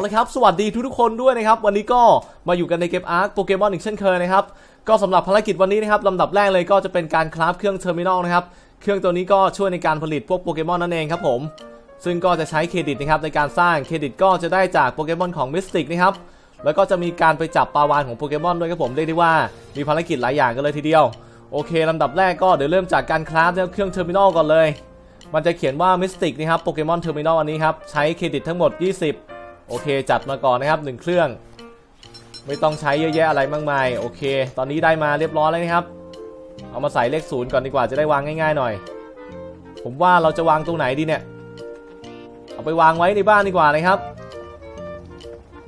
เอาเลยครับ สวัสดีทุกๆคนด้วยนะครับ วันนี้ก็มาอยู่กันในเกมอาร์คโปเกมอนอีกเช่นเคยนะครับ ก็สำหรับภารกิจวันนี้นะครับลำดับแรกเลยก็จะเป็นการคราฟเครื่องเทอร์มินอลนะครับ เครื่องตัวนี้ก็ช่วยในการผลิตพวกโปเกมอนนั่นเองครับผม ซึ่งก็จะใช้เครดิตนะครับในการสร้างเครดิตก็จะได้จากโปเกมอนของมิสติกนะครับ แล้วก็จะมีการไปจับปลาวานของโปเกมอนด้วยครับผมเรียกได้ว่ามีภารกิจหลายอย่างกันเลยทีเดียว โอเคลำดับแรกก็เดี๋ยวเริ่มจากการคราฟเครื่องเทอร์มินอลก่อนเลย มันจะเขียนว่ามิสติกนะครับโปเกมอนเทอร์มินอลอันนี้ครับใช้เครดิตทั้งหมด 20 โอเค จัดมาก่อนนะครับหนึ่งเครื่อง ไม่ต้องใช้เยอะแยะอะไรมากมาย โอเค ตอนนี้ได้มาเรียบร้อยแล้วนะครับ เอามาใส่เลขศูนย์ก่อนดีกว่าจะได้วางง่าย ๆ หน่อย ผมว่าเราจะวางตรงไหนดีเนี่ย เอาไปวางไว้ในบ้านดีกว่านะครับ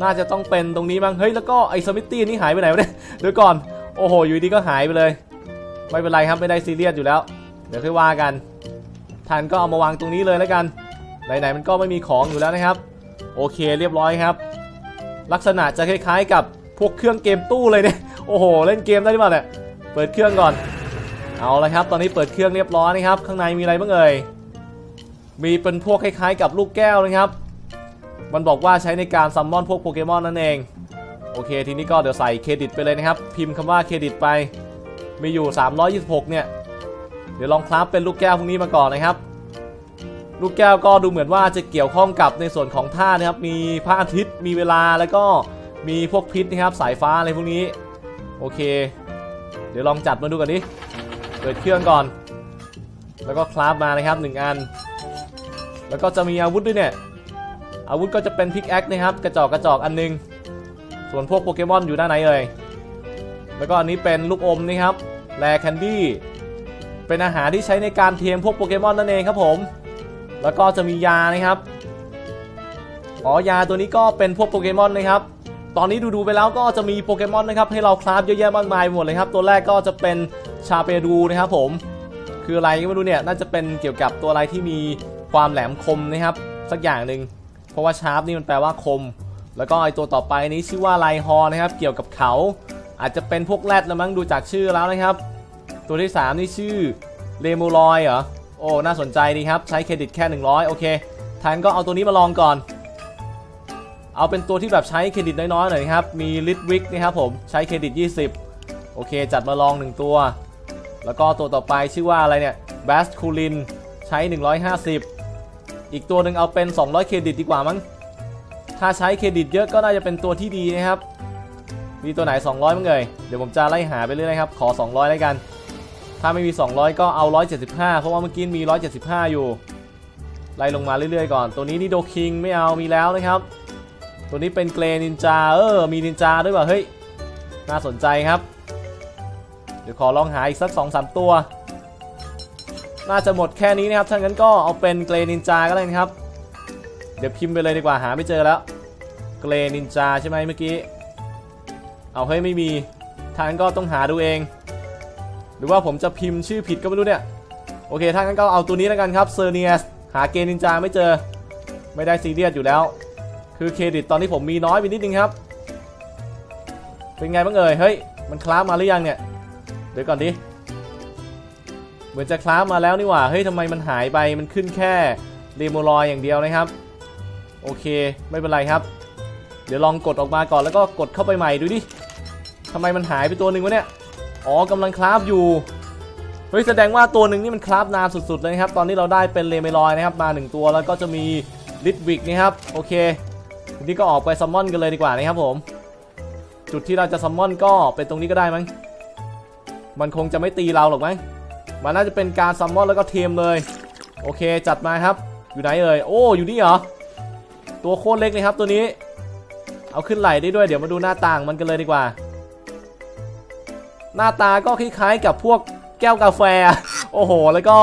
น่าจะต้องเป็นตรงนี้มั้ง เฮ้ย แล้วก็ไอ้สมิธตี้นี่หายไปไหนวะเนี่ย เดี๋ยวก่อน โอ้โห อยู่ดีก็หายไปเลย ไม่เป็นไรครับ ไม่ได้ซีเรียสอยู่แล้ว เดี๋ยวค่อยว่ากัน ทันก็เอามาวางตรงนี้เลยแล้วกัน ไหนๆมันก็ไม่มีของอยู่แล้วนะครับ โอเคเรียบร้อยครับ ลักษณะจะคล้าย ๆ กับพวกเครื่องเกมตู้เลยเนี่ยโอ้โห เล่นเกมได้หรือเปล่าเนี่ยเปิดเครื่องก่อน เอาละครับ ตอนนี้เปิดเครื่องเรียบร้อยนะครับ ข้างในมีอะไรบ้างเอ่ยมีเป็นพวกคล้าย ๆ กับลูกแก้วนะครับ มันบอกว่าใช้ในการซัมมอนพวกโปเกมอนนั่นเองโอเค ทีนี้ก็เดี๋ยวใส่เครดิตไปเลยนะครับ พิมพ์คำว่าเครดิตไปมีอยู่ 326 เนี่ย เดี๋ยวลองคราฟเป็นลูกแก้วพวกนี้มาก่อนนะครับ ลูกแก้วก็ดูเหมือนว่าจะเกี่ยวข้องกับในส่วนของท่านะครับ มีพระอาทิตย์มีเวลาแล้วก็มีพวกพิษนะครับ สายฟ้าอะไรพวกนี้ โอเค เดี๋ยวลองจัดมาดูกันดิเปิดเครื่องก่อน แล้วก็คราฟมานะครับหนึ่งอัน แล้วก็จะมีอาวุธด้วยเนี่ย อาวุธก็จะเป็นพิกแอคนะครับ กระจอกกระจอกอันหนึง ส่วนพวกโปเกมอนอยู่ด้านไหนเอ่ยแล้วก็อันนี้เป็นลูกอมนะครับแรแคนดี้ เป็นอาหารที่ใช้ในการเทียมพวกโปเกมอนนั่นเองครับผม แล้วก็จะมียานะครับ อ๋อ ยาตัวนี้ก็เป็นพวกโปเกมอนนะครับ ตอนนี้ดูๆไปแล้วก็จะมีโปเกมอนนะครับให้เราคราฟเยอะแยะมากมายหมดเลยครับ ตัวแรกก็จะเป็นชาเปรูนะครับผม คืออะไรก็ไม่รู้เนี่ย น่าจะเป็นเกี่ยวกับตัวอะไรที่มีความแหลมคมนะครับ สักอย่างหนึ่ง เพราะว่าชาร์ปนี่มันแปลว่าคม แล้วก็ไอตัวต่อไปนี้ชื่อว่าไลฮอนะครับ เกี่ยวกับเขา อาจจะเป็นพวกแรดละมั้งดูจากชื่อแล้วนะครับ ตัวที่ 3 นี่ชื่อเลมูลอยเหรอ โอ้ น่าสนใจดีครับ ใช้เครดิตแค่ 100 โอเคทานก็เอาตัวนี้มาลองก่อน เอาเป็นตัวที่แบบใช้เครดิตน้อยๆหน่อยครับ มีลิทวิกนะครับผม ใช้เครดิต 20 โอเค จัดมาลอง 1 ตัว แล้วก็ตัวต่อไปชื่อว่าอะไรเนี่ยแบสคูลิน ใช้ 150 อีกตัวหนึ่งเอาเป็น 200 เครดิตดีกว่ามั้ง ถ้าใช้เครดิตเยอะก็น่าจะเป็นตัวที่ดีนะครับ มีตัวไหน 200มั้งเอ่ย เดี๋ยวผมจะไล่หาไปเรื่อยๆครับ ขอ 200 แล้วกัน ถ้าไม่มี 200 ก็เอา 175 เพราะว่าเมื่อกี้มี 175 อยู่ ไล่ลงมาเรื่อยๆก่อน ตัวนี้นี่โดคิงไม่เอามีแล้วนะครับ ตัวนี้เป็นเกรนินจา เออ มีนินจาด้วยว่ะ เฮ้ย น่าสนใจครับ เดี๋ยวขอลองหาอีกสัก 2-3 ตัว น่าจะหมดแค่นี้นะครับ ถ้างั้นก็เอาเป็นเกรนินจาก็ได้นะครับ เดี๋ยวพิมพ์ไปเลยดีกว่า หาไม่เจอแล้ว เกรนินจาใช่ไหมเมื่อกี้ เอาเฮ้ยไม่มีทางนั้นก็ต้องหาดูเอง รือว่าผมจะพิมพ์ชื่อผิดก็ไม่รู้เนี่ย โอเค ถ้างั้นก็เอาตัวนี้แล้วกันครับเซอร์เนียสหาเกนินจาไม่เจอ ไม่ได้ซีเรียสอยู่แล้ว คือเครดิตตอนนี้ผมมีน้อยไปนิดนึงครับ เป็นไงบ้างเอ่ย เฮ้ย มันคลาฟมาหรือยังเนี่ย เดี๋ยวก่อนดิ เหมือนจะคลาฟมาแล้วนี่หว่า เฮ้ยทำไมมันหายไป มันขึ้นแค่เรโมลอยอย่างเดียวนะครับ โอเค ไม่เป็นไรครับ เดี๋ยวลองกดออกมาก่อนแล้วก็กดเข้าไปใหม่ดูดิทำไมมันหายไปตัวหนึ่งวะเนี่ย อ๋อกำลังคราฟอยู่เฮ้ยแสดงว่าตัวหนึ่งนี่มันคราฟนานสุด ๆ เลยครับ ตอนนี้เราได้เป็นเลเมลอยนะครับมา 1 ตัวแล้วก็จะมีลิทวิกนะครับโอเคทีนี้ก็ออกไปซัมมอนกันเลยดีกว่านะครับผม จุดที่เราจะซัมมอนก็เป็นตรงนี้ก็ได้มั้งมันคงจะไม่ตีเราหรอกมั้งมันน่าจะเป็นการซัมมอนแล้วก็เทมเลย โอเคจัดมาครับ อยู่ไหนเอ่ยโอ้อยู่นี่เหรอตัวโคตรเล็กเลยครับตัวนี้ เอาขึ้นไหลได้ด้วยเดี๋ยวมาดูหน้าต่างมันกันเลยดีกว่า หน้าตาก็คล้ายๆกับพวกแก้วกาแฟ โอ้โห แล้วก็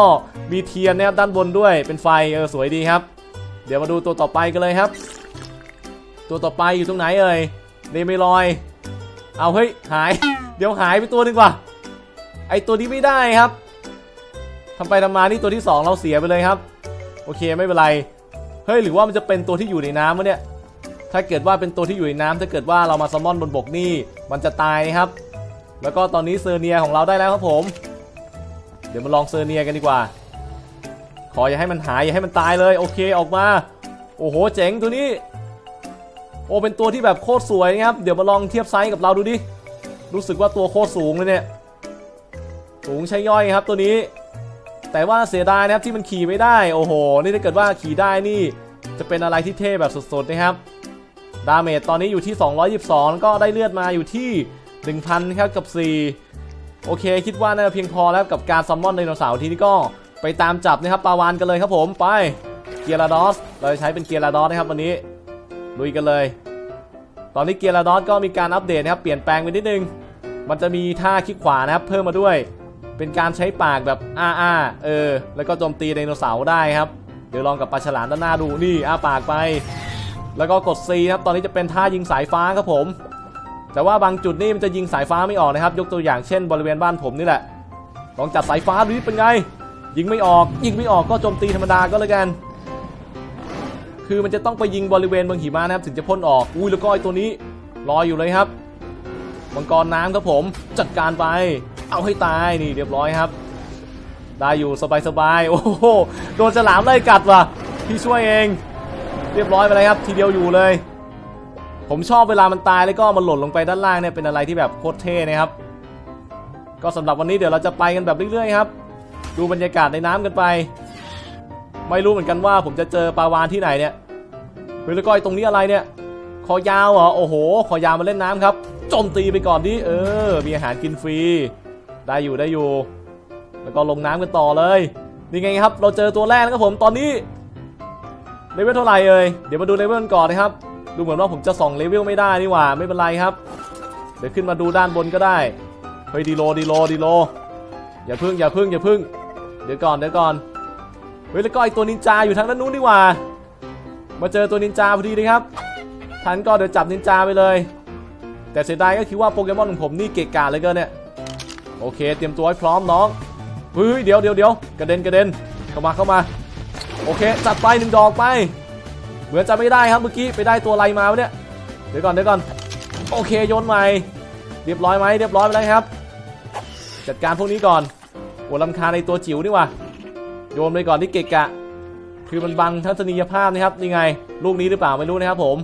มีเทียนนะครับด้านบนด้วยเป็นไฟเออสวยดีครับ เดี๋ยวมาดูตัวต่อไปกันเลยครับ ตัวต่อไปอยู่ตรงไหนเอ่ยเนเมลอย เอาเฮ้ยหาย เดี๋ยวหายไปตัวหนึงว่ะไอตัวนี้ไม่ได้ครับทำไปทำมานี่ตัวที่สองเราเสียไปเลยครับ โอเคไม่เป็นไรเฮ้ยหรือว่ามันจะเป็นตัวที่อยู่ในน้ำวะเนี่ยถ้าเกิดว่าเป็นตัวที่อยู่ในน้ำถ้าเกิดว่าเรามาซัมมอนบนบกนี่ มันจะตายนะครับ แล้วก็ตอนนี้เซอร์เนียของเราได้แล้วครับผม เดี๋ยวมาลองเซอร์เนียกันดีกว่า ขออย่าให้มันหายอย่าให้มันตายเลยโอเคออกมา โอ้โหเจ๋งตัวนี้ โอ้เป็นตัวที่แบบโคตรสวยนะครับ เดี๋ยวมาลองเทียบไซส์กับเราดูดิ รู้สึกว่าตัวโคตรสูงเลยเนี่ย สูงใช้ย่อยครับตัวนี้ แต่ว่าเสียดายนะครับที่มันขี่ไม่ได้ โอ้โห นี่ถ้าเกิดว่าขี่ได้นี่ จะเป็นอะไรที่เท่แบบสุดๆนะครับ ดาเมจตอนนี้อยู่ที่ 222 แล้วก็ได้เลือดมาอยู่ที่ 1,000ครับกับ 4 โอเค คิดว่าน่าจะเพียงพอแล้วกับการซัมมอนไดโนเสาร์ทีนี้ก็ไปตามจับนะครับปาวานกันเลยครับผมไปเกียร์ลาดอสเราจะใช้เป็นเกียร์ลาดอสนะครับวันนี้ลุยกันเลย ตอนนี้เกียร์ลาดอสก็มีการอัปเดตนะครับเปลี่ยนแปลงไปนิดนึง มันจะมีท่าคลิกขวานะครับเพิ่มมาด้วย เป็นการใช้ปากแบบอ้าอ้าเออแล้วก็โจมตีไดโนเสาร์ได้ครับเดี๋ยวลองกับปลาฉลามด้านหน้าดูนี่อ้าปากไป แล้วก็กด C ครับตอนนี้จะเป็นท่ายิงสายฟ้าครับผม แต่ว่าบางจุดนี่มันจะยิงสายฟ้าไม่ออกนะครับ ยกตัวอย่างเช่น บริเวณบ้านผมนี่แหละลองจับสายฟ้าดูเป็นไง ยิงไม่ออก ยิงไม่ออกก็โจมตีธรรมดาก็แล้วกัน คือมันจะต้องไปยิงบริเวณเมืองหิมะนะครับ ถึงจะพ่นออก อุ้ยแล้วก็ไอตัวนี้รออยู่เลยครับมังกรน้ำครับผมจัดการไป เอาให้ตายนี่เรียบร้อยครับ ได้อยู่สบายๆโอ้โหโดนฉลามไล่กัดว่ะพี่ช่วยเอง เรียบร้อยไปเลยครับ ทีเดียวอยู่เลย ผมชอบเวลามันตายแล้วก็มันหล่นลงไปด้านล่างเนี่ยเป็นอะไรที่แบบโคตรเท่นะครับก็สำหรับวันนี้เดี๋ยวเราจะไปกันแบบเรื่อยๆครับ ดูบรรยากาศในน้ำกันไป ไม่รู้เหมือนกันว่าผมจะเจอปลาวานที่ไหนเนี่ยเฮ้ยแล้วก็ไอ้ตรงนี้อะไรเนี่ยคอยาวเหรอโอ้โหคอยาวมาเล่นน้ำครับโจมตีไปก่อนดิเออ มีอาหารกินฟรี ได้อยู่ได้อยู่ แล้วก็ลงน้ำกันต่อเลยนี่ไงครับ เราเจอตัวแรกแล้วครับผมตอนนี้เลเวลเท่าไหร่เอ่ยเดี๋ยวมาดูเลเวลก่อนนะครับ ดูเหมือนว่าผมจะส่องเลเวลไม่ได้นี่หว่า ไม่เป็นไรครับ เดี๋ยวขึ้นมาดูด้านบนก็ได้ เฮ้ยดีโลดีโลดีโล อย่าพึ่งอย่าพึ่งอย่าพึ่ง เดี๋ยวก่อนเดี๋ยวก่อน เฮ้ยแล้วก็ไอตัวนินจาอยู่ทางด้านนู้นนี่หว่า มาเจอตัวนินจาพอดีเลยครับทันก็เดี๋ยวจับนินจาไปเลย แต่เสียดายก็คือว่าโปเกมอนของผมนี่เกะกะเลยเกินเนี่ย โอเค เตรียมตัวให้พร้อมน้อง เฮ้ยเดี๋ยวเดี๋ยวเดี๋ยวกระเด็นกระเด็นเข้ามาเข้ามา โอเคจัดไปหนึ่งดอกไป เหมือนจะไม่ได้ครับเมื่อกี้ไปได้ตัวอะไรมาวะเนี่ยเดี๋ยวก่อนเดี๋ยวก่อนโอเคโยนใหม่เรียบร้อยไหมเรียบร้อยไปแล้วครับ จัดการพวกนี้ก่อนโอ้ลำคาในตัวจิ๋วนี่ว่ะโยนไปก่อนที่เกะกะ คือมันบังทัศนียภาพนะครับนี่ไง ลูกนี้หรือเปล่าไม่รู้นะครับผม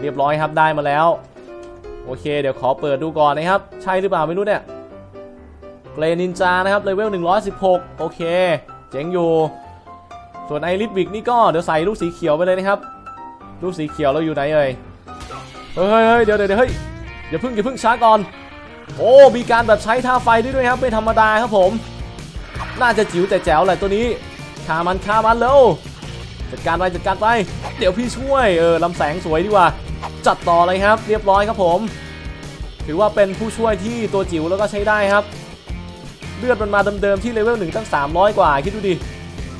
เรียบร้อยครับได้มาแล้ว โอเค เดี๋ยวขอเปิดดูก่อนนะครับ ใช่หรือเปล่าไม่รู้เนี่ยเกรนินจานะครับเลเวล116 โอเค เจ๋งอยู่ ส่วนไอริสบิกนี่ก็เดี๋ยวใส่ลูกสีเขียวไปเลยนะครับ ลูกสีเขียวเราอยู่ไหนเอ่ยเฮ้ยเฮ้ยเฮ้ยเดี๋ยวเดี๋ยวเฮ้ยอย่าพิ่งอย่าพิ่งช้าก่อน โอ้มีการแบบใช้ท่าไฟด้วยด้วยครับไม่ธรรมดาครับผม น่าจะจิ๋วแต่แจ๋วแหละตัวนี้ฆ่ามันฆ่ามันเร็วจัดการไปจัดการไปเดี๋ยวพี่ช่วยเออลำแสงสวยดีกว่า จัดต่อเลยครับ เรียบร้อยครับผม ถือว่าเป็นผู้ช่วยที่ตัวจิ๋วแล้วก็ใช้ได้ครับ เลือดมันมาเดิมๆที่เลเวลหนึ่งตั้ง 300 กว่าคิดดูดิ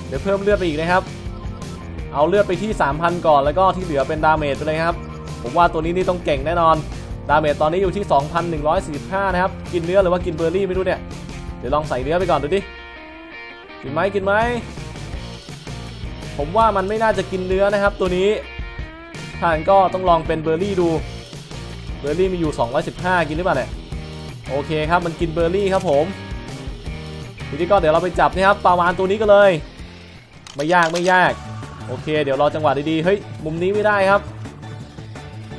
เดี๋ยวเพิ่มเลือดไปอีกนะครับ เอาเลือดไปที่ 3,000 ก่อนแล้วก็ที่เหลือเป็นดาเมจไปเลยครับ ผมว่าตัวนี้นี่ต้องเก่งแน่นอน ดาเมจตอนนี้อยู่ที่ 2,145 นะครับ กินเนื้อหรือว่ากินเบอร์รี่ไม่รู้เนี่ย เดี๋ยวลองใส่เนื้อไปก่อนดูดิ กินไหมกินไหม ผมว่ามันไม่น่าจะกินเนื้อนะครับ ตัวนี้ทานก็ต้องลองเป็นเบอร์รี่ดู เบอร์รี่มีอยู่ 215 กินหรือเปล่าเนี่ย โอเคครับ มันกินเบอร์รี่ครับผมทีนี้ก็เดี๋ยวเราไปจับนะครับปลาวานตัวนี้กันเลย ไม่ยากไม่ยาก โอเค เดี๋ยวรอจังหวะดีๆ เฮ้ย มุมนี้ไม่ได้ครับ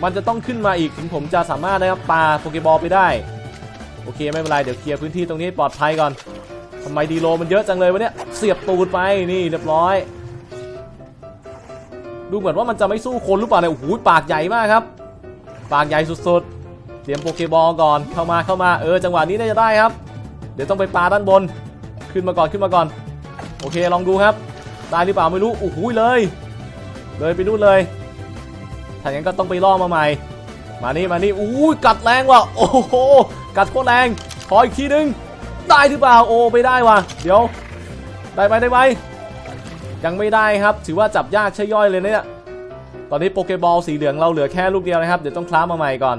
มันจะต้องขึ้นมาอีกถึงผมจะสามารถนะครับปาโปเกบอลไปได้ โอเคไม่เป็นไรเดี๋ยวเคลียร์พื้นที่ตรงนี้ปลอดภัยก่อนทำไมดีโลมันเยอะจังเลยวะเนี่ยเสียบตูดไปนี่เรียบร้อย ดูเหมือนว่ามันจะไม่สู้คนหรือเปล่าเนี่ยโอ้โหปากใหญ่มากครับ ปากใหญ่สุดๆเตรียมโปเกบอลก่อนเข้ามาเข้ามาเออจังหวะนี้น่าจะได้ครับ เดี๋ยวต้องไปปาด้านบน ขึ้นมาก่อนขึ้นมาก่อน โอเคลองดูครับ ได้หรือเปล่าไม่รู้โอ้โหเลย เลยไปนู่นเลยถ้าอย่างนั้นก็ต้องไปล่อมาใหม่ มานี่มานี่อู้กัดแรงว่ะโอ้โหกัดโคตรแรงขออีกทีนึงได้หรือเปล่าโอ้ไม่ได้ว่ะ เดี๋ยว ได้ไหมได้ไหมยังไม่ได้ครับ ถือว่าจับยากใช่ย่อยเลยเนี่ยตอนนี้โปเกบอลสีเหลืองเราเหลือแค่ลูกเดียวนะครับ เดี๋ยวต้องคล้ามาใหม่ก่อน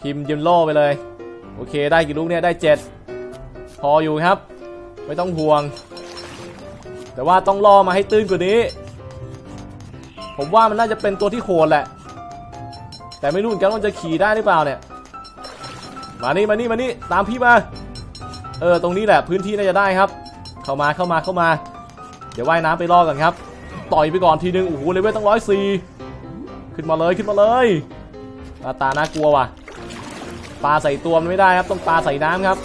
พิมพ์ยิมโล่ไปเลย โอเค ได้กี่ลูกเนี่ยได้เจ็ดพออยู่ครับ ไม่ต้องห่วง แต่ว่าต้องล่อมาให้ตื้นกว่านี้ ผมว่ามันน่าจะเป็นตัวที่โหดแหละ แต่ไม่รู้เหมือนกันว่าจะขี่ได้หรือเปล่าเนี่ย มานี่มานี่มานี่ตามพี่มา เออตรงนี้แหละพื้นที่น่าจะได้ครับ เข้ามาเข้ามาเข้ามา เดี๋ยวว่ายน้ำไปล่อกันครับ ต่อยไปก่อนทีนึงโอ้โหเลเวลตั้งร้อยสี่ขึ้นมาเลยขึ้นมาเลยหน้าตาน่ากลัวว่ะปลาใส่ตัวมันไม่ได้ครับต้องปลาใส่น้ำครับ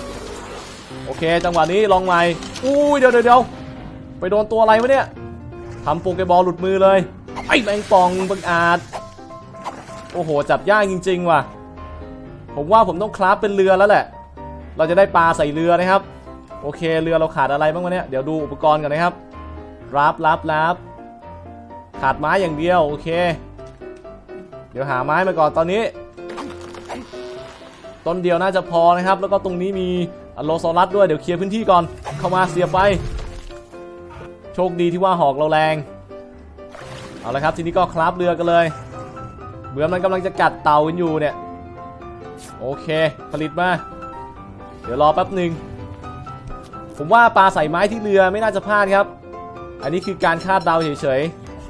โอเค จังหวะนี้ลองใหม่อุ้ยเดี๋ยวเดี๋ยวเดี๋ยว ไปโดนตัวอะไรวะเนี่ยทำโปเกบอลหลุดมือเลย ไอ้แมงป่องบังอาจ โอ้โห จับยากจริง ๆ ว่ะ ผมว่าผมต้องคราฟเป็นเรือแล้วแหละ เราจะได้ปลาใส่เรือนะครับ โอเค เรือเราขาดอะไรบ้างวะเนี่ย เดี๋ยวดูอุปกรณ์กันนะครับรับรับรับขาดไม้อย่างเดียว โอเค เดี๋ยวหาไม้มาก่อนตอนนี้ ต้นเดียวน่าจะพอนะครับ แล้วก็ตรงนี้มีอโลซอรัสด้วย เดี๋ยวเคลียร์พื้นที่ก่อน เข้ามาเสียบไป โชคดีที่ว่าหอกเราแรง เอาละครับทีนี้ก็คราฟเรือกันเลย เหมือนมันกำลังจะกัดเต่ากันอยู่เนี่ย โอเค ผลิตมา เดี๋ยวรอแป๊บหนึ่งผมว่าปลาใส่ไม้ที่เรือไม่น่าจะพลาดครับ อันนี้คือการคาดเดาเฉย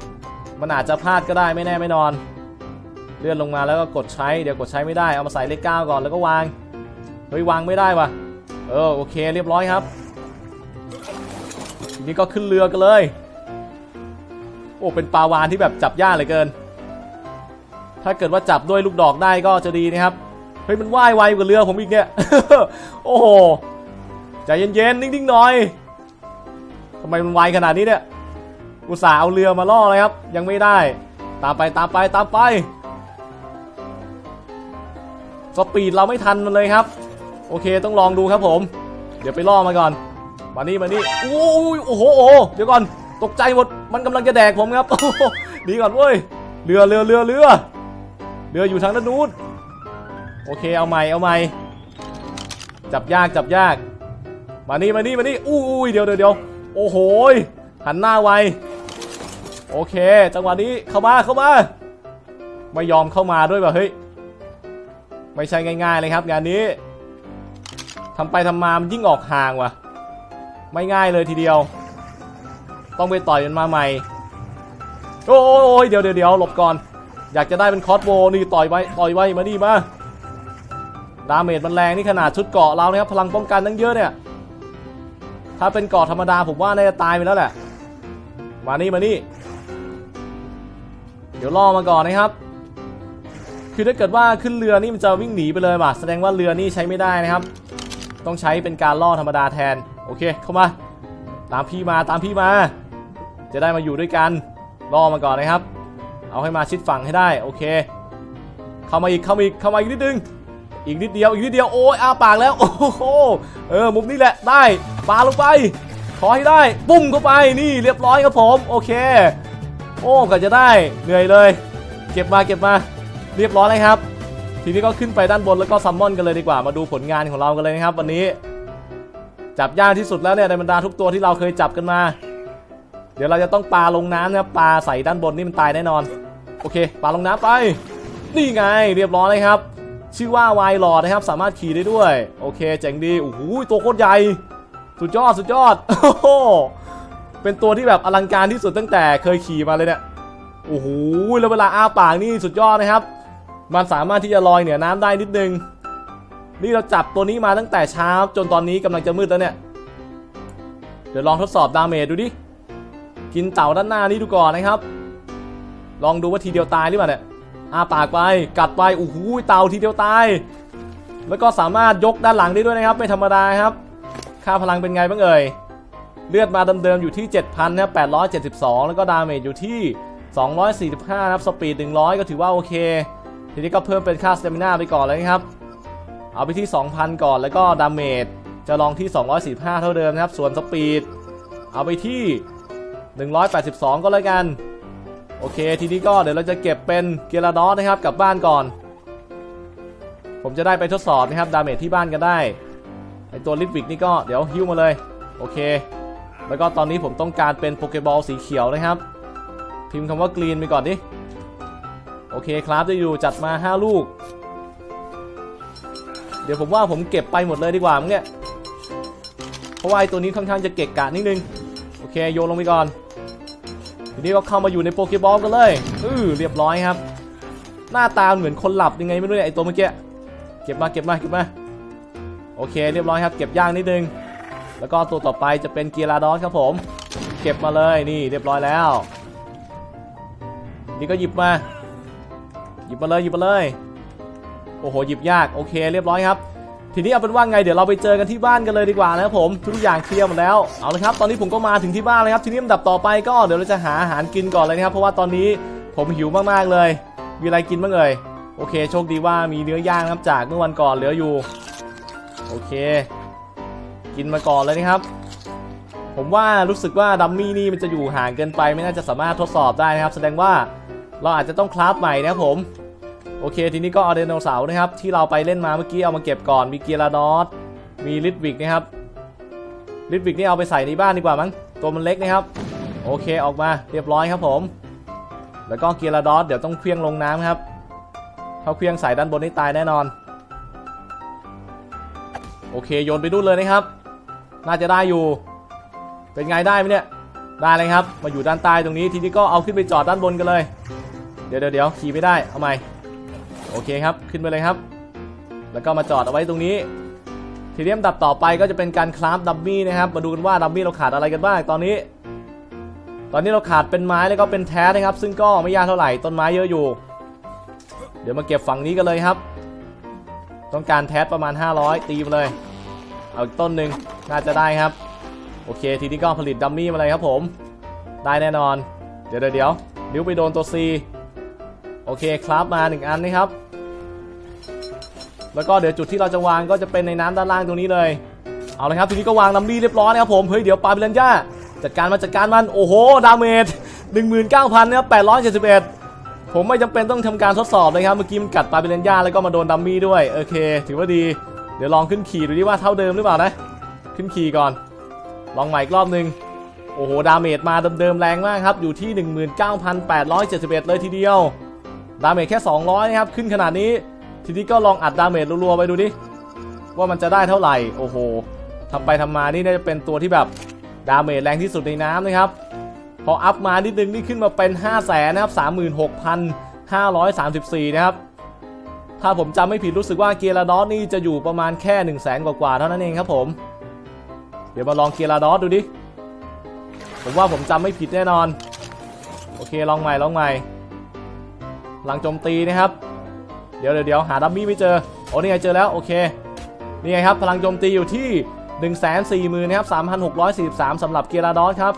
ๆ มันอาจจะพลาดก็ได้ไม่แน่ไม่นอน เลื่อนลงมาแล้วก็กดใช้ เดี๋ยวกดใช้ไม่ได้ เอามาใส่เลขเก้าก่อนแล้วก็วาง เฮ้ยวางไม่ได้วะเออโอเค เรียบร้อยครับ นี้ก็ขึ้นเรือกันเลย โอ้ เป็นปลาวานที่แบบจับยากเหลือเกิน ถ้าเกิดว่าจับด้วยลูกดอกได้ก็จะดีนะครับ เฮ้ย มันว่ายไวกว่าเรือผมอีกเนี่ย โอ้โห ใจเย็นๆ นิ่งๆ หน่อยทำไมมันไวขนาดนี้เนี่ย อุตส่าห์เอาเรือมาล่อเลยครับ ยังไม่ได้ ตามไปตามไปตามไป สปีดเราไม่ทันมันเลยครับ โอเค ต้องลองดูครับผม เดี๋ยวไปล่อมาก่อน มานี่มานี่โอ้ยโอ้โหโอ้เดี๋ยวก่อนตกใจหมดมันกำลังจะแดกผมครับโอ้โหหนีก่อนเว้ยเรือเรือเรือเรือเรืออยู่ทางด้านนู้นโอเคเอาใหม่เอาใหม่จับยากจับยาก มานี่มานี่มานี่อู้ยเดี๋ยวเดี๋ยวเดี๋ยวโอ้โหหันหน้าไวโอเค จังหวะนี้เข้ามาเข้ามาไม่ยอมเข้ามาด้วยแบบเฮ้ยไม่ใช่ง่ายๆเลยครับงานนี้ทำไปทำมามันยิ่งออกห่างว่ะ ไม่ง่ายเลยทีเดียว ต้องไปต่อยมันมาใหม่ โอ้ยเดี๋ยวเดี๋ยวเดี๋ยวหลบก่อน อยากจะได้เป็นคอสโบนี่ต่อยไว้ต่อยไว้มานี่มาดาเมจมันแรงนี่ขนาดชุดเกาะเรานะครับพลังป้องกันตั้งเยอะเนี่ย ถ้าเป็นเกาะธรรมดาผมว่าน่าจะตายไปแล้วแหละ มานี่มานี่ เดี๋ยวล่อมาก่อนนะครับ คือถ้าเกิดว่าขึ้นเรือนี่มันจะวิ่งหนีไปเลยว่ะแสดงว่าเรือนี่ใช้ไม่ได้นะครับ ต้องใช้เป็นการล่อธรรมดาแทน โอเคเข้ามา ตามพี่มาตามพี่มา จะได้มาอยู่ด้วยกันล่อมาก่อนนะครับ เอาให้มาชิดฝั่งให้ได้โอเค เข้ามาอีกเข้ามาอีกเข้ามาอีกนิดนึงอีกนิดเดียวอีกนิดเดียวโอ้ยอ้าปากแล้วโอ้โหเออมุมนี้แหละได้ปาลงไป ขอให้ได้ ปุ้มเข้าไปนี่เรียบร้อยครับผม โอเค โอ้ก็จะได้เหนื่อยเลย เก็บมาเก็บมาเรียบร้อยเลยครับ ทีนี้ก็ขึ้นไปด้านบนแล้วก็ซัมมอนกันเลยดีกว่ามาดูผลงานของเรากันเลยนะครับ วันนี้ จับยากที่สุดแล้วเนี่ยในบรรดาทุกตัวที่เราเคยจับกันมา เดี๋ยวเราจะต้องปลาลงน้ำนะครับปลาใส่ด้านบนนี่มันตายแน่นอน โอเคปลาลงน้ำไปนี่ไงเรียบร้อยเลยครับ ชื่อว่าไวลอดนะครับ สามารถขี่ได้ด้วย โอเคเจ๋งดีโอ้โหตัวโคตรใหญ่ สุดยอดสุดยอดโอ้โหเป็นตัวที่แบบอลังการที่สุดตั้งแต่เคยขี่มาเลยเนี่ยโอ้โหแล้วเวลาอ้าปากนี่สุดยอดนะครับ มันสามารถที่จะลอยเหนือน้ำได้นิดนึง นี่เราจับตัวนี้มาตั้งแต่เช้าจนตอนนี้กำลังจะมืดแล้วเนี่ย เดี๋ยวลองทดสอบดาเมจดูดิ กินเต่าด้านหน้านี่ดูก่อนนะครับ ลองดูว่าทีเดียวตายหรือเปล่าเนี่ยอ้าปากไปกัดไปโอ้โหเต่าทีเดียวตาย แล้วก็สามารถยกด้านหลังได้ด้วยนะครับ ไม่ธรรมดาครับ ค่าพลังเป็นไงบ้างเอ่ย เลือดมาเดิมๆอยู่ที่ 7,000นะครับ872 แล้วก็ดาเมจอยู่ที่ 245 นะครับ สปีด 100 ก็ถือว่าโอเค ทีนี้ก็เพิ่มเป็นค่าสเตมินาไปก่อนเลยนะครับ เอาไปที่ 2,000 ก่อนแล้วก็ดาเมจจะลองที่245เท่าเดิมนะครับ ส่วนสปีด เอาไปที่ 182 ก็แล้วกัน โอเค ทีนี้ก็เดี๋ยวเราจะเก็บเป็นเกียร์ดอสนะครับกลับบ้านก่อน ผมจะได้ไปทดสอบนะครับ ดาเมจที่บ้านกันได้ไอตัวลิฟวิกนี่ก็เดี๋ยวฮิ้วมาเลย โอเค แล้วก็ตอนนี้ผมต้องการเป็นโปเกบอลสีเขียวนะครับ พิมพ์คำว่ากรีนไปก่อนดิ โอเคครับจะอยู่จัดมา 5 ลูก ดี๋ยวผมว่าผมเก็บไปหมดเลยดีกว่ามั้งเนี่ยเพราะว่าไอตัวนี้ค่อนข้างจะเกะกะนิดนึง โอเคโยนลงไปก่อน ทีนี้ก็เข้ามาอยู่ในโปเกบอลกันเลยอือเรียบร้อยครับ หน้าตาเหมือนคนหลับยังไงไม่รู้เนี่ยไอตัวเมื่อกี้ เก็บมาเก็บมาเก็บมา โอเคเรียบร้อยครับ เก็บย่างนิดนึง แล้วก็ตัวต่อไปจะเป็นเกียร์ดอสครับผม เก็บมาเลยนี่เรียบร้อยแล้ว นี่ก็หยิบมา หยิบมาเลยหยิบมาเลย โอ้โหหยิบยากโอเคเรียบร้อยครับ ทีนี้เอาเป็นว่าไงเดี๋ยวเราไปเจอกันที่บ้านกันเลยดีกว่านะครับผมทุกอย่างเคลียร์หมดแล้วเอาละครับ ตอนนี้ผมก็มาถึงที่บ้านแล้วครับทีนี้ลำดับต่อไปก็เดี๋ยวเราจะหาอาหารกินก่อนเลยนะครับ เพราะว่าตอนนี้ผมหิวมากๆเลย มีอะไรกินบ้างเอ่ยโอเค โชคดีว่ามีเนื้อย่างครับจากเมื่อวันก่อนเหลืออยู่ โอเค กินมาก่อนเลยนะครับ ผมว่ารู้สึกว่าดัมมี่นี่มันจะอยู่ห่างเกินไปไม่น่าจะสามารถทดสอบได้นะครับ แสดงว่าเราอาจจะต้องคราฟใหม่นะครับผม โอเค ทีนี้ก็เอาไดโนเสาร์นะครับ ที่เราไปเล่นมาเมื่อกี้เอามาเก็บก่อน มีเกียร์ดอสมีลิทวิกนะครับลิทวิกนี่เอาไปใส่ในบ้านดีกว่ามั้งตัวมันเล็กนะครับ โอเคออกมาเรียบร้อยครับผม แล้วก็เกียร์ดอสเดี๋ยวต้องเคลี้ยงลงน้ำครับถ้าเคลี้ยงใส่ด้านบนนี่ตายแน่นอน โอเคโยนไปดูนเลยนะครับ น่าจะได้อยู่ เป็นไงได้ไหมเนี่ยได้เลยครับ มาอยู่ด้านใต้ตรงนี้ทีนี้ก็เอาขึ้นไปจอดด้านบนกันเลย เดี๋ยวเดี๋ยวเดี๋ยวขี่ไม่ได้เอาใหม่ โอเคครับ ขึ้นไปเลยครับ แล้วก็มาจอดเอาไว้ตรงนี้ ทีนี้ลำดับต่อไปก็จะเป็นการคราฟดัมมี่นะครับ มาดูกันว่าดัมมี่เราขาดอะไรกันบ้างตอนนี้ ตอนนี้เราขาดเป็นไม้แล้วก็เป็นแท้นะครับ ซึ่งก็ไม่ยากเท่าไหร่ต้นไม้เยอะอยู่ เดี๋ยวมาเก็บฝั่งนี้กันเลยครับ ต้องการแท้ประมาณ 500 ตีมาเลย เอาอีกต้นหนึ่งน่าจะได้ครับ โอเค ทีนี้ก็ผลิตดัมมี่มาเลยครับผม ได้แน่นอน เดี๋ยวเดี๋ยวเดี๋ยวนิ้วไปโดนตัว C โอเคครับมาหนึ่งอันนะครับ แล้วก็เดี๋ยวจุดที่เราจะวางก็จะเป็นในน้ำด้านล่างตรงนี้เลย เอาเลยครับทีนี้ก็วางดัมมี่เรียบร้อยนะครับผม เฮ้ยเดี๋ยวปาเปรันย่าจัดการมาจัดการมัน โอ้โห ดาเมจ19,000นะครับ871 ผมไม่จำเป็นต้องทำการทดสอบเลยครับ เมื่อกี้มันกัดปาเปรันย่าแล้วก็มาโดนดัมมี่ด้วย โอเค ถือว่าดี เดี๋ยวลองขึ้นขี่ดูดิว่าเท่าเดิมหรือเปล่านะ ขึ้นขี่ก่อน ลองใหม่อีกรอบหนึ่งโอ้โห ดาเมจมาเดิมๆแรงมากครับ อยู่ที่ 19,871 เลยทีเดียว ดาเมจแค่ 200 นะครับ ขึ้นขนาดนี้ ทีนี้ก็ลองอัดดาเมจรัวๆไปดูดิ ว่ามันจะได้เท่าไหร่ โอ้โหทำไปทำมานี่น่าจะเป็นตัวที่แบบดาเมจแรงที่สุดในน้ำนะครับ พออัพมานิดนึงนี่ขึ้นมาเป็น 5 0 0แสนนะครับ 36,534 นะครับ ถ้าผมจำไม่ผิดรู้สึกว่าเกียร์ดอสนี่จะอยู่ประมาณแค่ 1 0 0 0 0แสนกว่าๆเท่านั้นเองครับผม เดี๋ยวมาลองเกียร์ดอสดูดิ ผมว่าผมจำไม่ผิดแน่นอน โอเคลองใหม่ลองใหม่ ลังโจมตีนะครับ เดี๋ยวเดี๋ยวหาดัมมี่ไม่เจอ โอ้นี่ไงเจอแล้วโอเค นี่ไงครับพลังโจมตีอยู่ที่ 1 4 0 0 0 0นะครับ3,643สำหรับเกียร์ดอสครับ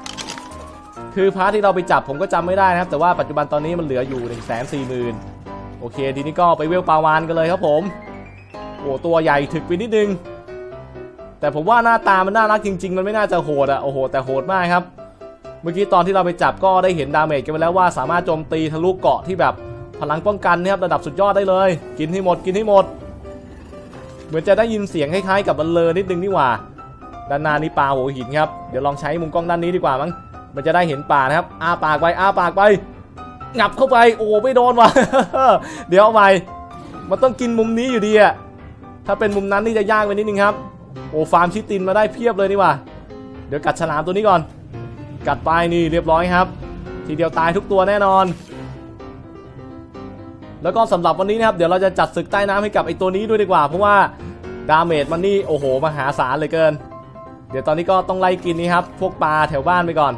คือพาร์ทที่เราไปจับผมก็จำไม่ได้นะครับ แต่ว่าปัจจุบันตอนนี้มันเหลืออยู่ 1 4 0 0 0 0 โอเค ทีนี้ก็ไปเวลปาวานกันเลยครับผมโอ้ตัวใหญ่ถึกไปนิดนึง แต่ผมว่าหน้าตามันน่ารักจริง ๆ มันไม่น่าจะโหดอะโอ้โหแต่โหดมากครับเมื่อกี้ตอนที่เราไปจับก็ได้เห็นดาเมจกันไปแล้วว่าสามารถโจมตีทะลุเกาะที่แบบ พลังป้องกันนะครับระดับสุดยอดได้เลย กินให้หมดกินให้หมด เหมือนจะได้ยินเสียงคล้ายๆกับบันเลอร์นิดนึงนี่หว่า ด้านหน้านี่ปลาหัวหินครับเดี๋ยวลองใช้มุมกล้องด้านนี้ดีกว่ามั้งมันจะได้เห็นป่านะครับอ้าปากไปอ้าปากไปงับเข้าไปโอ้ไม่โดนว่ะเดี๋ยวเอาไปมันต้องกินมุมนี้อยู่ดีอะถ้าเป็นมุมนั้นนี่จะยากไปนิดนึงครับ โอ้ฟาร์มชิตินมาได้เพียบเลยนี่หว่าเดี๋ยวกัดฉลามตัวนี้ก่อน กัดไปนี่เรียบร้อยครับ ทีเดียวตายทุกตัวแน่นอน แล้วก็สำหรับวันนี้นะครับเดี๋ยวเราจะจัดศึกใต้น้ำให้กับไอตัวนี้ด้วยดีกว่า เพราะว่าดาเมจมันนี่โอ้โหมหาศาลเลยเกิน เดี๋ยวตอนนี้ก็ต้องไล่กินนี่ครับ พวกปลาแถวบ้านไปก่อน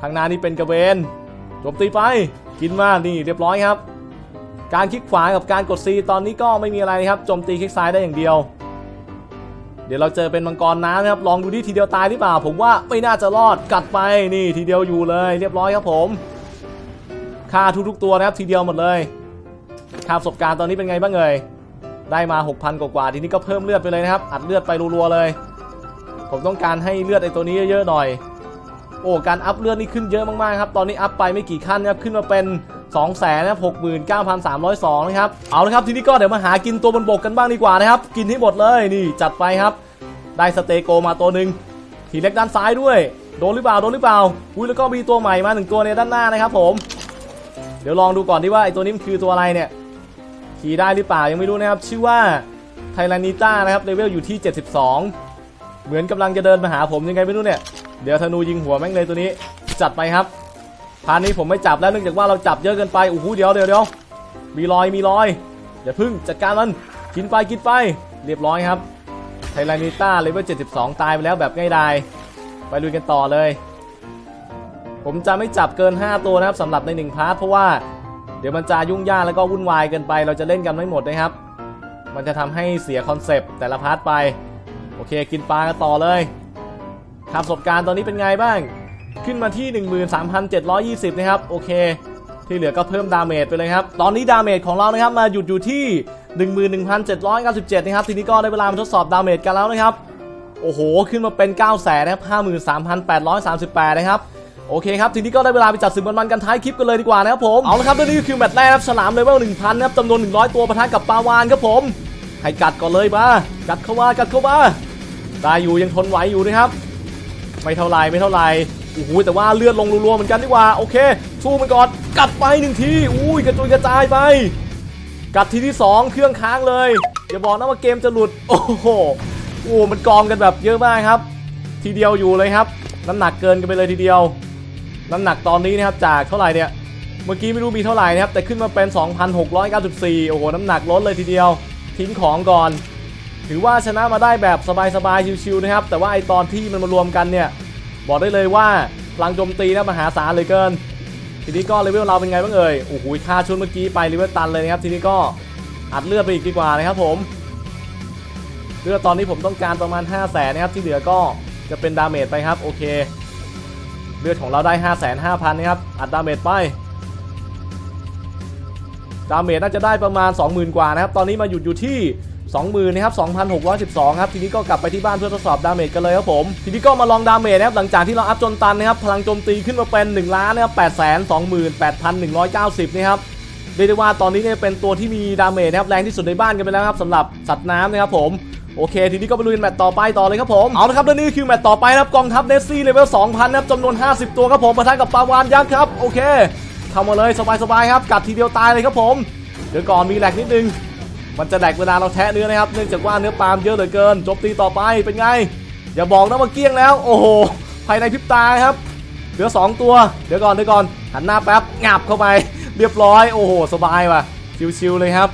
ข้างหน้านี่เป็นกระเวนโจมตีไปกินมานี่เรียบร้อยครับ การคลิกขวากับการกด C ตอนนี้ก็ไม่มีอะไรครับโจมตีคลิกซ้ายได้อย่างเดียว เดี๋ยวเราเจอเป็นมังกรน้ำนะครับลองดูที่ทีเดียวตายหรือเปล่า ผมว่าไม่น่าจะรอดกัดไปนี่ทีเดียวอยู่เลย เรียบร้อยครับผม ค่าทุกๆตัวนะครับทีเดียวหมดเลยค่าประสบการณ์ตอนนี้เป็นไงบ้างเอ่ยได้มา 6,000 กว่าๆทีนี้ก็เพิ่มเลือดไปเลยนะครับ อัดเลือดไปรัวๆเลย ผมต้องการให้เลือดไอตัวนี้เยอะๆหน่อย โอ้การอัพเลือดนี่ขึ้นเยอะมากๆครับตอนนี้อัพไปไม่กี่ขั้นนะครับขึ้นมาเป็น2 0 0 0 0นะครับ69,302นะครับเอาละครับทีนี้ก็เดี๋ยวมาหากินตัวบนบกกันบ้างดีกว่านะครับ กินให้หมดเลยนี่จัดไปครับ ได้สเตโกมาตัวหนึ่งทีเล็กด้านซ้ายด้วย โดนหรือเปล่าโดนหรือเปล่าอุ้ยแล้วก็มีตัวใหม่มาหนึ่งตัวในด้านหน้านะครับผม เดี๋ยวลองดูก่อนที่ว่าไอตัวนี้มันคือตัวอะไรเนี่ย ขี่ได้หรือเปล่ายังไม่รู้นะครับ ชื่อว่าไทแรนิต้านะครับเลเวลอยู่ที่ 72 เหมือนกำลังจะเดินมาหาผมยังไงไม่รู้เนี่ย เดี๋ยวธนูยิงหัวแม่งเลยตัวนี้ จัดไปครับพานนี้ผมไม่จับแล้วเนื่องจากว่าเราจับเยอะเกินไปโอ้โหเดี๋ยวเดี๋ยวเดี๋ยวมีรอยมีรอยอย่าพึ่งจัดการมันกินไปกินไป เรียบร้อยครับไทแรนิต้าเลเวล72 ตายไปแล้วแบบง่ายดายไปลุยกันต่อเลย ผมจะไม่จับเกิน 5 ตัวนะครับสำหรับใน1พาร์ทเพราะว่าเดี๋ยวมันจะยุ่งยากแล้วก็วุ่นวายเกินไป เราจะเล่นกันไม่หมดนะครับ มันจะทำให้เสียคอนเซปต์แต่ละพาร์ทไป โอเค กินปลากันต่อเลยครับประสบการณ์ตอนนี้เป็นไงบ้าง ขึ้นมาที่ 13,720 นะครับ โอเค ที่เหลือก็เพิ่มดาเมจไปเลยครับ ตอนนี้ดาเมจของเรานะครับมาหยุดอยู่ที่ 11,797 นะครับ ทีนี้ก็ได้เวลามาทดสอบดาเมจกันแล้วนะครับ โอ้โห ขึ้นมาเป็น 9 0 0 0 0นะครับ 53,838 นะครับ โอเคครับทีนี้ก็ได้เวลาไปจัดศึกมันๆกันท้ายคลิปกันเลยดีกว่านะครับผมเอาละครับและนี่ก็คือแมตช์แรกครับฉลามเลเวล1,000นะครับจำนวน 100 ตัวปะทะกับปาวานครับผมให้กัดก่อนเลยมากัดเข้ามากัดเข้ามาได้อยู่ยังทนไหวอยู่นะครับ ไม่เท่าไรไม่เท่าไรโอ้โหแต่ว่าเลือดลงรัวๆเหมือนกันดีกว่าโอเค สู้มันก่อนกัดไปหนึ่งทีอุ้ยกระจุยกระจายไป กัดทีที่ 2 เครื่องค้างเลยอย่าบอกนะว่าเกมจะหลุดโอ้โหโอ้มันกองกันแบบเยอะมากครับ ทีเดียวอยู่เลยครับน้ำหนักเกินกันไปเลยทีเดียว น้ำหนักตอนนี้นะครับจากเท่าไหร่เนี่ยเมื่อกี้ไม่รู้มีเท่าไหร่นะครับแต่ขึ้นมาเป็น 2,694 โอ้โหน้ำหนักลดเลยทีเดียว ทิ้งของก่อน ถือว่าชนะมาได้แบบสบายๆชิวๆนะครับ แต่ว่าไอตอนที่มันมารวมกันเนี่ยบอกได้เลยว่าพลังโจมตีนะมหาศาลเลยเกิน ทีนี้ก็เลเวลเราเป็นไงบ้างเอ่ยโอ้โหค่าชุดเมื่อกี้ไปเลเวลตันเลยนะครับ ทีนี้ก็อัดเลือดไปอีกดีกว่านะครับผมเลือดตอนนี้ผมต้องการประมาณ 5 0 0แสนนะครับที่เหลือก็จะเป็นดาเมจไปครับโอเค เลือดของเราได้ 5 5 0 0 0นะครับ อัดดาเมจไป ดาเมจน่าจะได้ประมาณ 20,000 กว่านะครับ ตอนนี้มาหยุดอยู่ที่20,000นะครับ2,612 ครับ ทีนี้ก็กลับไปที่บ้านเพื่อทดสอบดาเมจกันเลยครับผม ทีนี้ก็มาลองดาเมจนะครับ หลังจากที่เราอัพจนตันนะครับ พลังโจมตีขึ้นมาเป็น1ล้านนะครับ828,190นะครับเรียกได้ว่าตอนนี้เนี่ยเป็นตัวที่มีดาเมจนะครับแรงที่สุดในบ้านกันไปแล้วครับสำหรับสัตว์น้ำนะครับผม โอเค ทีนี้ก็ไปลุยแมตต์ต่อไปต่อเลยครับผมเอาละครับและนี่คือแมตต์ต่อไปครับกองทัพเนสซี่เลเวล2,000นะครับจำนวน 50 ตัวครับผมปะทะกับปาวานยักษ์ครับโอเคเข้ามาเลยสบายๆครับกัดทีเดียวตายเลยครับผมเดี๋ยวก่อนมีแหลกนิดนึงมันจะแดกเวลาเราแทะเนื้อนะครับเนื่องจากว่าเนื้อปาล์มเยอะเหลือเกินจมตีต่อไปเป็นไง อย่าบอกนะว่าเกี้ยงแล้ว โอ้โหภายในพริบตาครับเหลือ 2 ตัว เดี๋ยวก่อนเดี๋ยวก่อนหันหน้าแป๊บงับเข้าไป เรียบร้อยโอ้โห สบายว่ะชิวๆเลยครับ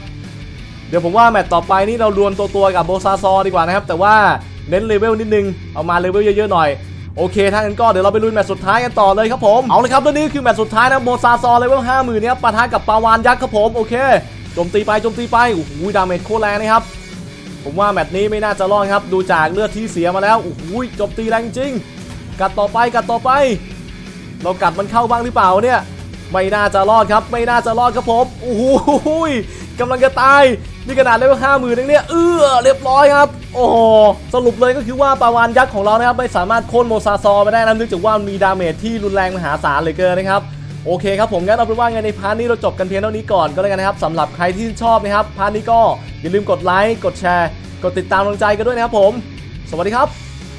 เดี๋ยวผมว่าแมตต์ต่อไปนี่เราดวลตัวตัวๆกับโบซาซอดีกว่านะครับ แต่ว่าเน้นเลเวลนิดนึง เอามาเลเวลเยอะๆหน่อย โอเคถ้างั้นก็เดี๋ยวเราไปลุยแมตช์สุดท้ายกันต่อเลยครับผม เอาเลยครับแล้วนี่คือแมตช์สุดท้ายนะโบซาซอเลเวลห้าหมื่นเนี่ยปะทะกับปาวานยักษ์ครับผมโอเคโจมตีไปโจมตีไปโอ้โหดาเมจโคตรแรงนะครับผมว่าแมตช์นี้ไม่น่าจะรอดครับ ดูจากเลือดที่เสียมาแล้วโอ้โหจมตีแรงจริง กัดต่อไปกัดต่อไป เรากัดมันเข้าบ้างหรือเปล่าเนี่ย ไม่น่าจะรอดครับ ไม่น่าจะรอดครับผมโอ้โห กำลังจะตายนี่ขนาดเลเวลห้าหมื่นเองเนี่ยเออเรียบร้อยครับ โอ้โหสรุปเลยก็คือว่าปาวานยักษ์ของเรานะครับไม่สามารถโค่นโมซาซอไปได้นะเนื่องจากว่ามันมีดาเมจที่รุนแรงมหาศาลเลยเกินนะครับโอเคครับผมงั้นเอาเป็นว่าไงในพาร์ทนี้เราจบกันเพียงเท่านี้ก่อนก็แล้วกันนะครับสำหรับใครที่ชอบนะครับพาร์ทนี้ก็อย่าลืมกดไลค์กดแชร์ กดติดตามกำลังใจกันด้วยนะครับผม สวัสดีครับ